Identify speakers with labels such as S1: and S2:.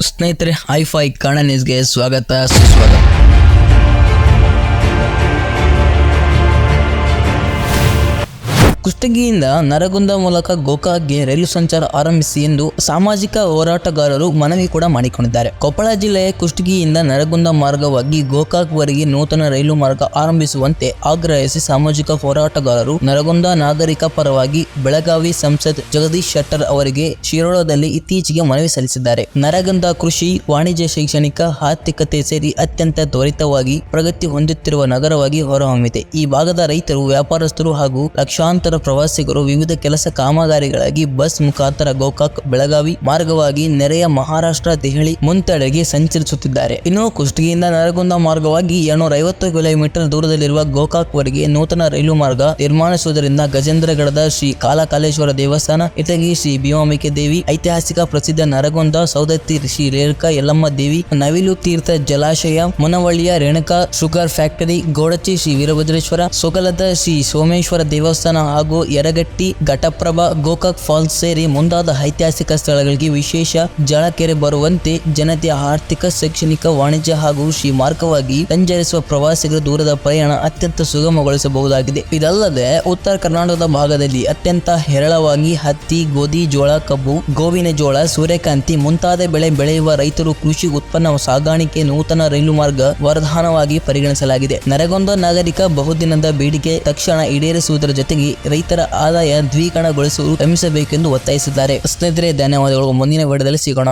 S1: ಸ್ನೇಹಿತರೆ ಹೈಫೈ ಕಾಣ ನ್ಯೂಸ್ಗೆ ಸ್ವಾಗತ ಸುಸ್ವಾಗತ. ಕುಷ್ಟಗಿಯಿಂದ ನರಗುಂದ ಮೂಲಕ ಗೋಕಾಕ್ಗೆ ರೈಲು ಸಂಚಾರ ಆರಂಭಿಸಿ ಎಂದು ಸಾಮಾಜಿಕ ಹೋರಾಟಗಾರರು ಮನವಿ ಕೂಡ ಮಾಡಿಕೊಂಡಿದ್ದಾರೆ. ಕೊಪ್ಪಳ ಜಿಲ್ಲೆಯ ಕುಷ್ಟಗಿಯಿಂದ ನರಗುಂದ ಮಾರ್ಗವಾಗಿ ಗೋಕಾಕ್ವರೆಗೆ ನೂತನ ರೈಲು ಮಾರ್ಗ ಆರಂಭಿಸುವಂತೆ ಆಗ್ರಹಿಸಿ ಸಾಮಾಜಿಕ ಹೋರಾಟಗಾರರು ನರಗುಂದ ನಾಗರಿಕ ಪರವಾಗಿ ಬೆಳಗಾವಿ ಸಂಸದ್ ಜಗದೀಶ್ ಶೆಟ್ಟರ್ ಅವರಿಗೆ ಶಿರೋಳದಲ್ಲಿ ಇತ್ತೀಚೆಗೆ ಮನವಿ ಸಲ್ಲಿಸಿದ್ದಾರೆ. ನರಗುಂದ ಕೃಷಿ, ವಾಣಿಜ್ಯ, ಶೈಕ್ಷಣಿಕ ಆರ್ಥಿಕತೆ ಸೇರಿ ಅತ್ಯಂತ ತ್ವರಿತವಾಗಿ ಪ್ರಗತಿ ಹೊಂದುತ್ತಿರುವ ನಗರವಾಗಿ ಹೊರಹೊಮ್ಮಿದೆ. ಈ ಭಾಗದ ರೈತರು ವ್ಯಾಪಾರಸ್ಥರು ಹಾಗೂ ಲಕ್ಷಾಂತರ ಪ್ರವಾಸಿಗರು ವಿವಿಧ ಕೆಲಸ ಕಾಮಗಾರಿಗಳಾಗಿ ಬಸ್ ಮುಖಾಂತರ ಗೋಕಾಕ್ ಬೆಳಗಾವಿ ಮಾರ್ಗವಾಗಿ ನೆರೆಯ ಮಹಾರಾಷ್ಟ್ರ, ದೆಹಲಿ ಮುಂತಡೆಗೆ ಸಂಚರಿಸುತ್ತಿದ್ದಾರೆ. ಇನ್ನು ಕುಷ್ಟಗಿಯಿಂದ ನರಗುಂದ ಮಾರ್ಗವಾಗಿ ಎರಡ್ನೂರ ಐವತ್ತು ಕಿಲೋಮೀಟರ್ ದೂರದಲ್ಲಿರುವ ಗೋಕಾಕ್ ವರೆಗೆ ನೂತನ ರೈಲು ಮಾರ್ಗ ನಿರ್ಮಾಣಿಸುವುದರಿಂದ ಗಜೇಂದ್ರಗಡದ ಶ್ರೀ ಕಾಲಕಾಲೇಶ್ವರ ದೇವಸ್ಥಾನ ಇತಗಿ ಶ್ರೀ ಭೀಮಾಂಬಿಕೆ ದೇವಿ ಐತಿಹಾಸಿಕ ಪ್ರಸಿದ್ಧ ನರಗುಂದ, ಸೌದತ್ತಿ ಶ್ರೀ ರೇಣುಕಾ ಯಲ್ಲಮ್ಮ ದೇವಿ, ನವಿಲು ತೀರ್ಥ ಜಲಾಶಯ, ಮುನವಳ್ಳಿಯ ರೇಣುಕಾ ಶುಗರ್ ಫ್ಯಾಕ್ಟರಿ, ಗೋಡಚಿ ಶ್ರೀ ವೀರಭದ್ರೇಶ್ವರ, ಸೊಗಲದ ಶ್ರೀ ಸೋಮೇಶ್ವರ ದೇವಸ್ಥಾನ ಹಾಗೂ ಯರಗಟ್ಟಿ, ಘಟಪ್ರಭಾ, ಗೋಕಾಕ್ ಫಾಲ್ಸ್ ಸೇರಿ ಮುಂದಾದ ಐತಿಹಾಸಿಕ ಸ್ಥಳಗಳಿಗೆ ವಿಶೇಷ ಜಳಕೆರೆ ಬರುವಂತೆ ಜನತೆಯ ಆರ್ಥಿಕ, ಶೈಕ್ಷಣಿಕ, ವಾಣಿಜ್ಯ ಹಾಗೂ ಶ್ರೀ ಮಾರ್ಗವಾಗಿ ಸಂಚರಿಸುವ ಪ್ರವಾಸಿಗರ ದೂರದ ಪ್ರಯಾಣ ಅತ್ಯಂತ ಸುಗಮಗೊಳಿಸಬಹುದಾಗಿದೆ. ಇದಲ್ಲದೆ ಉತ್ತರ ಕರ್ನಾಟಕದ ಭಾಗದಲ್ಲಿ ಅತ್ಯಂತ ಹೇರಳವಾಗಿ ಹತ್ತಿ, ಗೋಧಿ, ಜೋಳ, ಕಬ್ಬು, ಗೋವಿನ ಜೋಳ, ಸೂರ್ಯಕಾಂತಿ ಮುಂತಾದ ಬೆಳೆ ಬೆಳೆಯುವ ರೈತರು ಕೃಷಿ ಉತ್ಪನ್ನ ಸಾಗಾಣಿಕೆ ನೂತನ ರೈಲು ಮಾರ್ಗ ವರದಾನವಾಗಿ ಪರಿಗಣಿಸಲಾಗಿದೆ. ನರಗೊಂದ ನಾಗರಿಕ ಬಹುದಿನದ ಬೇಡಿಕೆ ತಕ್ಷಣ ಈಡೇರಿಸುವುದರ ಜೊತೆಗೆ ರೈತರ ಆದಾಯ ದ್ವೀಕರಣಗೊಳಿಸಲು ಶ್ರಮಿಸಬೇಕೆಂದು ಒತ್ತಾಯಿಸಿದ್ದಾರೆ. ಸ್ನೇಹಿತರೆ ಧನ್ಯವಾದಗಳು. ಮುಂದಿನ ವಿಡಿಯೋದಲ್ಲಿ ಸಿಗೋಣ.